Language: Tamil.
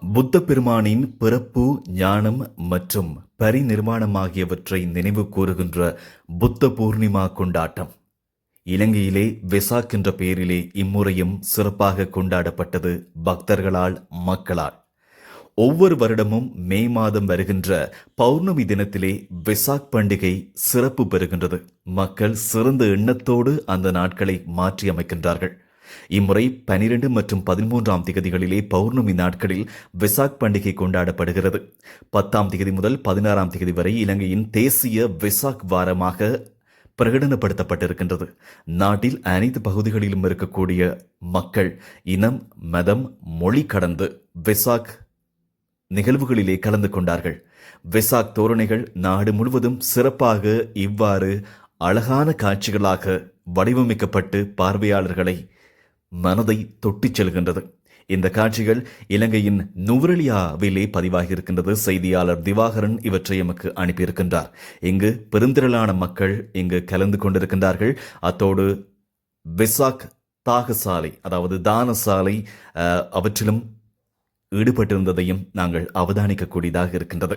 புத்த பெருமானின் பிறப்பு ஞானம் மற்றும் பரிநிர்மாணம் ஆகியவற்றை நினைவு கூறுகின்ற புத்த பூர்ணிமா கொண்டாட்டம். இலங்கையிலே வெசாக் என்ற பெயரிலே இம்முறையும் சிறப்பாக கொண்டாடப்பட்டது பக்தர்களால் மக்களால். ஒவ்வொரு வருடமும் மே மாதம் வருகின்ற பௌர்ணமி தினத்திலே வெசாக் பண்டிகை சிறப்பு பெறுகின்றது. மக்கள் சிறந்த எண்ணத்தோடு அந்த நாட்களை மாற்றி அமைக்கின்றார்கள் இம்முறை பனிரெண்டு மற்றும் பதிமூன்றாம் திகதிகளிலே பௌர்ணமி நாட்களில் விசாக் பண்டிகை கொண்டாடப்படுகிறது. பத்தாம் திகதி முதல் பதினாறாம் திகதி வரை இலங்கையின் தேசிய வெசாக் வாரமாக பிரகடனப்படுத்தப்பட்டிருக்கின்றது. நாட்டில் அனைத்து பகுதிகளிலும் இருக்கக்கூடிய மக்கள் இனம் மதம் மொழி கடந்து வெசாக் நிகழ்வுகளிலே கலந்து கொண்டார்கள். வெசாக் தோரணைகள் நாடு முழுவதும் சிறப்பாக இவ்வாறு அழகான காட்சிகளாக வடிவமைக்கப்பட்டு பார்வையாளர்களை மனதை தொட்டிச் செல்கின்றது. இந்த காட்சிகள் இலங்கையின் நுவரலியாவிலே பதிவாகியிருக்கின்றது. செய்தியாளர் திவாகரன் இவற்றை எமக்கு அனுப்பியிருக்கின்றார். இங்கு பெருந்திரளான மக்கள் இங்கு கலந்து கொண்டிருக்கின்றார்கள். அத்தோடு வெசாக் தாகசாலை அதாவது தானசாலை அவற்றிலும் ஈடுபட்டிருந்ததையும் நாங்கள் அவதானிக்கக்கூடியதாக இருக்கின்றது.